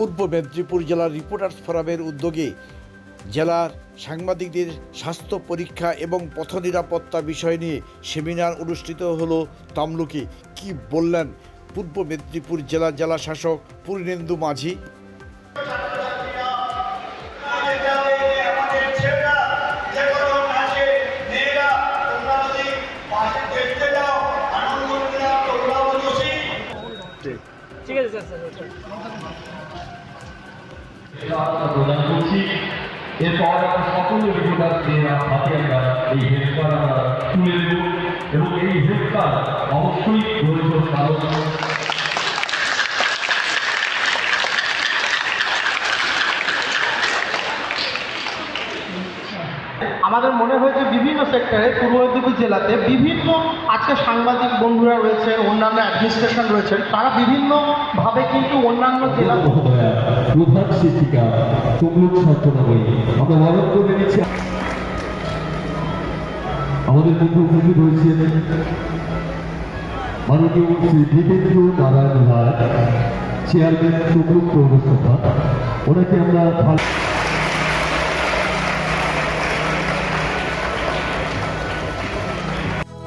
পূর্ব মেদিনীপুর জেলার রিপোর্টার্স ফোরামের উদ্যোগে জেলার সাংবাদিকদের স্বাস্থ্য পরীক্ষা এবং পথ নিরাপত্তা বিষয় নিয়ে সেমিনার অনুষ্ঠিত হলো তামলুকে। কি বললেন পূর্ব মেদিনীপুর জেলা জেলা শাসক পূর্ণেন্দু মাঝি? ঠিক আছে স্যার আমরা প্রদান করছি। এরপর আমরা সকল আমরা এই হেল্পার আমরা এবং এই হেল্পার অবশ্যই দরিদ্র কারণ আমাদের মনে হয়েছে বিভিন্ন সেক্টরে পূর্ব মেদিনীপুর জেলাতে বিভিন্ন আজকে সাংবাদিক বন্ধুরা রয়েছে অন্যান্য অ্যাডমিনিস্ট্রেশন রয়েছে তারা বিভিন্নভাবে কিন্তু অন্যান্য জেলা আমাদের মধ্যে উপস্থিত হয়েছেন। মাননীয় শ্রী দীপেন্দ্র নারায়ণ রায় চেয়ারম্যান তমলুক পৌরসভা। ওনাকে আমরা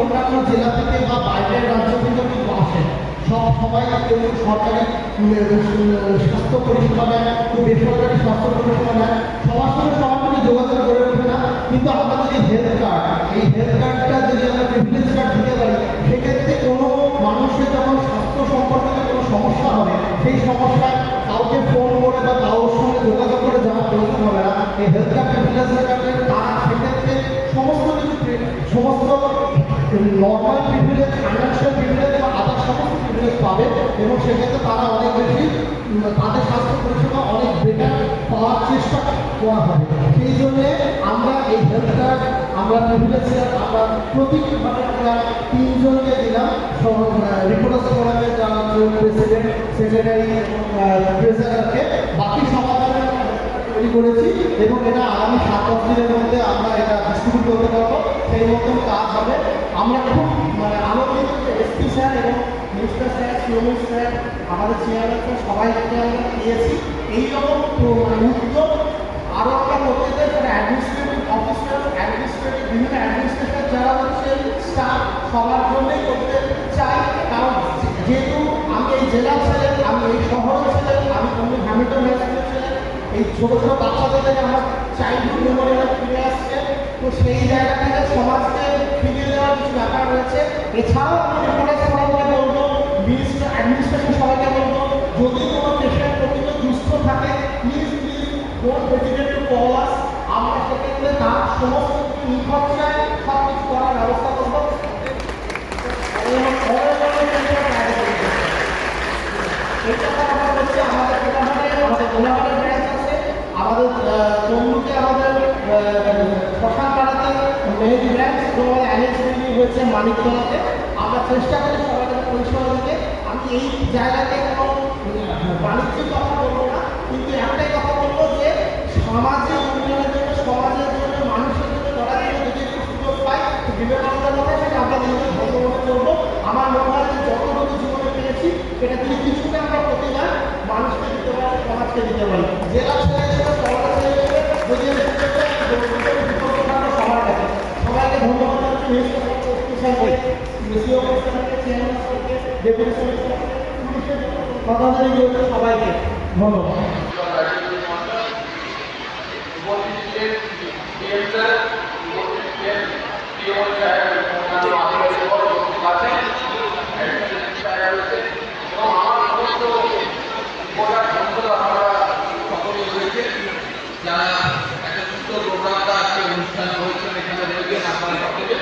অন্যান্য জেলা থেকে বা বাইরের রাজ্য থেকে কিন্তু আসে। সব সবাই কেউ সরকারি স্বাস্থ্য পরিষেবা নেয় বেসরকারি স্বাস্থ্য পরিষেবা নেয় সবার সঙ্গে সবার সঙ্গে যোগাযোগ করে ওঠে না। কিন্তু আমরা যদি হেলথ কার্ড এই হেলথ কার্ডটা যদি আমরা প্রিভিলেজ কার্ড দিতে পারি, সেক্ষেত্রে কোনো মানুষের যখন স্বাস্থ্য সম্পর্কিত কোনো সমস্যা হবে, সেই সমস্যায় কাউকে ফোন করে বা কারোর সঙ্গে যোগাযোগ করে যাওয়ার প্রয়োজন হবে না। এই হেলথ কার্ড প্রিভিলেজ কার্ডে এবং সেক্ষেত্রে তারা অনেক বেশি তাদের স্বাস্থ্য পরিষেবা অনেক বেটার পাওয়ার চেষ্টা করা হয়। সেই জন্যে আমরা এই হেলথ কার্ড আমরা আমরা প্রতি মানে আমরা তিনজনকে দিলাম। রিপোর্টার্স ফোরামের যারা প্রেসিডেন্ট সেক্রেটারি ট্রেজারারকে বাকি সমাধানে তৈরি করেছি এবং এটা আগামী সাত, দশ দিনের মধ্যে আমরা এটা ডিস্ট্রিবিউট করতে পারব। সেই মতন কাজ হবে। আমরা খুব মানে যে এসপি স্যার এবং মিনিস্টার স্যার সিওমিন স্যার, আমাদের চেয়ারম্যান সবাইকে আমরা পেয়েছি এইরকম উদ্যোগ আরও আমরা করতে চাই যারা অ্যাডমিনিস্ট্রেটিভ অফিসার অ্যাডমিনিস্ট্রেটিভ বিভিন্ন অ্যাডমিনিস্ট্রেটর যারা হচ্ছে স্টাফ সবার জন্যই করতে চাই কারণ যেহেতু আমি এই জেলার ছেলে, আমি এই শহরের ছেলে, আমি তুমি হ্যামিল্টন এই ছোট ছোট বাচ্চাদের থেকে আমার চাইল্ডহুড মেমোরিটা ফিরে আসছে তো সেই জায়গা থেকে সমাজকে ফিরিয়ে দেওয়ার কিছু ব্যাপার রয়েছে। এছাড়াও আমি রিপোর্টার্স ফোরামকে বলব মিনিস্টার অ্যাডমিনিস্ট্রেশন সবাইকে বলব, যদি কোনো পেশেন্ট প্রকৃত সুস্থ থাকে please please don't hesitate to call us আমরা সেক্ষেত্রে তার সমস্ত নিখরচায় সব কিছু করার ব্যবস্থা করব। এবং এই কথা আমরা বলছি আমাদের কোলাঘাটে আমাদের কোলাঘাটে ব্রাঞ্চ আছে আমাদের তমলুকে আমাদের শ্মশান পাড়াতে মেহেদি ব্রাঞ্চ এবং আমাদের অ্যানেক্স বিল্ডিং হচ্ছে মানিকতলাতে আমরা চেষ্টা করি সবাইকে পরিষেবা দিতে। আমি এই জায়গাতে কোনো বাণিজ্যিক কথা বলব না, কিন্তু একটাই কথা বলব যে সামাজিক উন্নয়নের জন্য, সমাজের জন্য, মানুষের জন্য করার জন্য যদি একটু সুযোগ পাই বিবেকানন্দের সেটা আমরা নিজেদের করব আমার মনে হয় যে যতটুকু জীবনে পেয়েছি সেটা যদি কিছুটা আমরা প্রতিবার মানুষকে দিতে পারি, সমাজকে দিতে পারি। জেলা ছেলে ছেলে যদি সবাইকে ধন্যবাদ সবাইকে ধন্যবাদ যারা একটা সুন্দর প্রোগ্রামটা আজকে অনুষ্ঠান হয়েছে এখানে দেখবেন আপনারা সকলে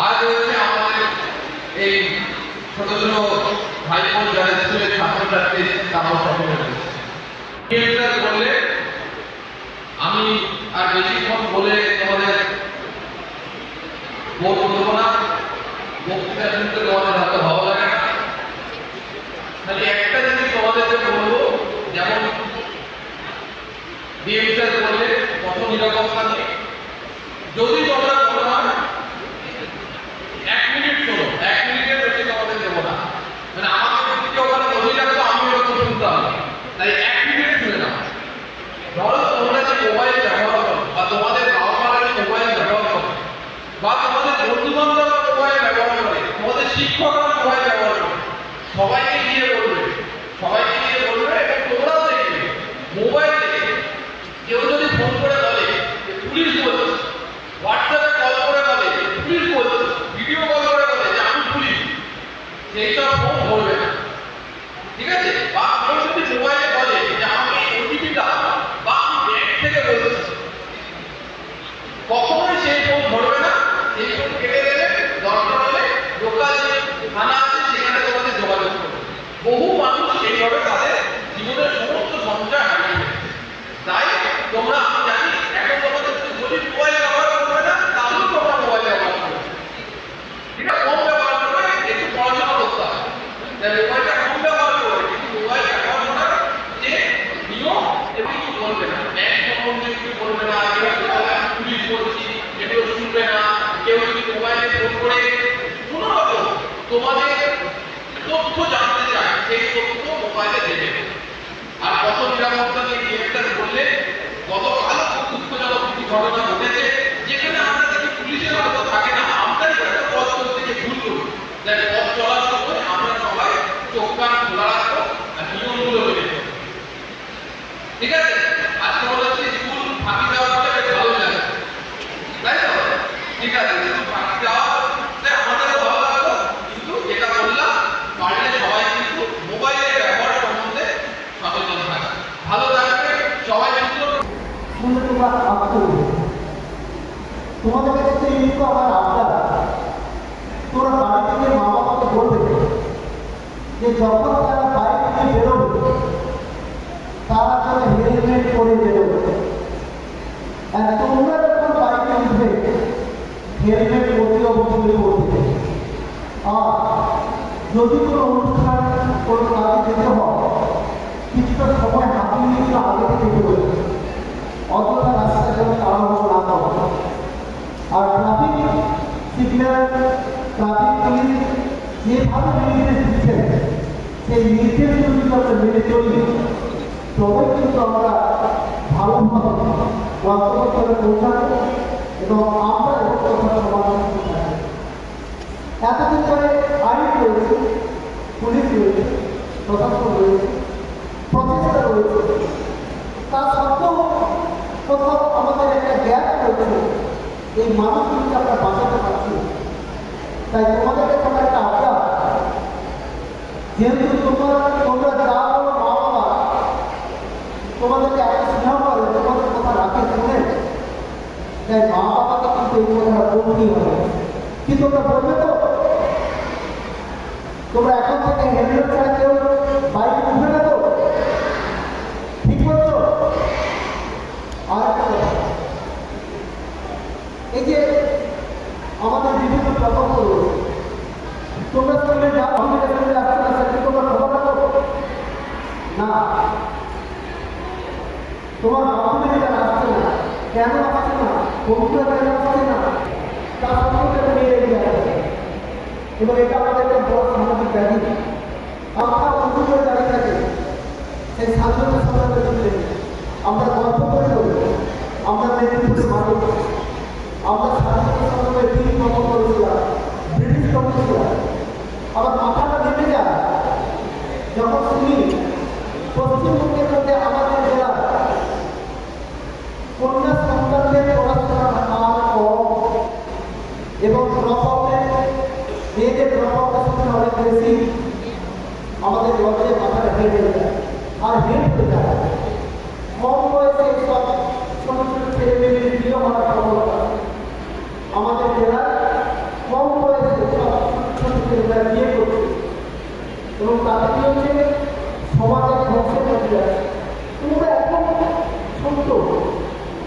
আজ হচ্ছে আমাদের এই ছোট ছোট ভাই বোন যারা আমি আর বেশিক্ষণ বলে তোমাদের বোধ করব না বক্তৃতা শুনতে তোমাদের হয়তো ভালো লাগে না খালি একটা জিনিস তোমাদেরকে বলব যেমন ডিএমসার বললে কত নিরাপত্তা নেই যদি তোমরা কোনো না এক মিনিট শোনো এক মিনিটের বেশি তোমাদের দেবো না মানে আমাকে যদি কেউ ওখানে বসে রাখতো আমি ওরকম শুনতাম তাই এক মিনিট শুনে নাও ধরো তোমরা যে মোবাইল ব্যবহার করো বা তোমাদের বাবা মারা যে মোবাইল ব্যবহার করো বা তোমাদের বন্ধু বান্ধবরা তোমায় ব্যবহার করে? তোমাদের শিক্ষকরা তোমায় ব্যবহার করে? সবাইকে গিয়ে বলবে সবাইকে গিয়ে বলবে এবং তোমরাও দেখবে মোবাইলে কেউ যদি ফোন করে বলে যে পুলিশ বলছে হোয়াটসঅ্যাপে কল করে বলে যে পুলিশ বলছে ভিডিও কল করে বলে যে আমি পুলিশ সেই সব ফোন ধরবে না ঠিক আছে বা কেউ যদি মোবাইলে বলে যে আমি ওটিপিটা বা আমি ব্যাংক থেকে বলছি কখনোই সেই ফোন ধরবে না সেই ফোন কেটে দেবে দরকার হলে লোকাল যে থানা আছে সেখানে তোমাদের যোগাযোগ করবে বহু মানুষ সেইভাবে তাদের জীবনের সমস্ত সঞ্চয় হারিয়ে ফেলেছে। তাই তোমরা আমি জানি এখন তোমাদের যদি বলি মোবাইল ব্যবহার করবে না তাহলেও তোমরা মোবাইল ব্যবহার করবে ঠিক আছে কম ব্যবহার করবে একটু পড়াশোনা করতে হবে তাই মোবাইলটা কম ব্যবহার করবে কিন্তু মোবাইল ব্যবহার করার যে নিয়ম এবং কিছু বলবে না ব্যাংক সম্বন্ধে কিছু বলবে না কেউ যদি বলে আমি পুলিশ বলছি কেউ শুনবে না কেউ যদি মোবাইলে ফোন করে কোনো রকম তোমাদের তথ্য জানতে চায় সেই তথ্য মোবাইলে দেবে। আর কত নিরাপত্তা নিয়ে গতকাল খুব দুঃখজনক কিছু ঘটনা ঘটেছে, যেখানে আমরা দেখি পুলিশের থাকে না, আমরাই একটা পথ ভুল করি। তাই পথ চলার সময় আমরা সবাই চোখ কান খোলা রাখব আর নিয়মগুলো। ঠিক আছে আজকে মনে হচ্ছে স্কুল ফাঁকি দেওয়ার পরে বেশ ভালো লাগে তাই তো ঠিক আছে স্কুল ফাঁকি দেওয়া আমাদেরও ভালো লাগল কিন্তু যেটা বললাম পারলে সবাই কিন্তু মোবাইলের ব্যবহার সম্বন্ধে সচেতন থাকে ভালো থাকবে সবাই কিন্তু শুনলে তোমরা আজকে তোমাদের কাছে এই তো আমার আবদার তোরা বাড়ি থেকে মা বাবাকে বলবে যে যখন তারা বাইক নিয়ে বেরোবে, তারা যেন হেলমেট পরে বেরোবে। আর তোমরা যখন বাইকে উঠবে, হেলমেট অতি অবশ্যই পরবে আর যদি কোনো কাজে যেতে হয় কিছুটা সময় হাতিয়ে নিয়ে আগে থেকে বেরোবে অতটা রাস্তায় যেন তাড়াহুড়ো না করা আর ট্রাফিক সিগন্যাল ট্রাফিক পুলিশ সেই নির্দেশগুলো যদি আমরা মেনে চলি তবে আমরা ভালোভাবে পৌঁছাবো এবং আমরা এতদিন ধরে আইন রয়েছে পুলিশ রয়েছে প্রশাসন রয়েছে তা সত্ত্বেও কোথাও আমাদের একটা গ্যাপ এই মানুষগুলিকে আমরা বাঁচাতে পারছি। তাই তোমাদের কাছে যেহেতু তোমরা তোমরা যা বলো মা বাবা তোমাদেরকে এত স্নেহ করে তোমাদের কথা রাখে শুনে তাই মা বাবাকে কিন্তু এই কথাটা বলতেই হবে কি তোমরা বলবে তো তোমরা এখন থেকে হেলমেট ছাড়া কেউ বাইকে উঠবে না তো ঠিক বলছো আর এই যে আমাদের বিভিন্ন প্রকল্প রয়েছে তোমরা করলে যা আমাদের তোমরা খবর রাখো না। তোমার মাধ্যমে যারা আসছে না। কেন আসছে না? বন্ধুরা কেন আসছে না? তার সম্পর্কে নিয়ে এগিয়ে আসছে এবং এটা আমাদের একটা বড় সামাজিক ব্যাধি। আমরা বন্ধু করে দাঁড়িয়ে থাকে। সেই স্বাধীনতা সংগ্রামের আমরা গল্প করে দেবো আমরা মেদিনীপুরের মানুষ আমরা স্বাধীনতা সংগ্রামের বীর কর্ম করেছিলাম মেয়েদের নিরাপত্তার সঙ্গে অনেক বেশি আমাদের লজ্জে মাথাটা হেঁটে হয়ে যায় আর হেঁটে হয়ে যায় কম বয়সে সব ছোট ছোট ছেলে মেয়েদের বিয়ে হওয়ার প্রবণতা আমাদের জেলায় কম বয়সে সব ছোট বিয়ে করছে। এবং তাতে কি হচ্ছে? সমাজের ধ্বংসের মধ্যে আছে। তোমরা এখন ছোট্ট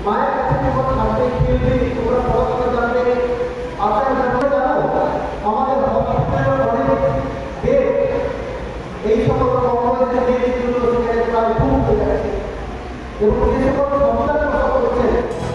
মায়ের কাছে যখন থাকবে খেলবে তোমরা পড়াশোনা জানবে আচার জানবে জানো? আমাদের হসপিটালের অনেক বেড এই সকল বয়সে মেয়েদের সেখানে প্রায় খুব হয়ে যাচ্ছে এবং যে সকল সন্তান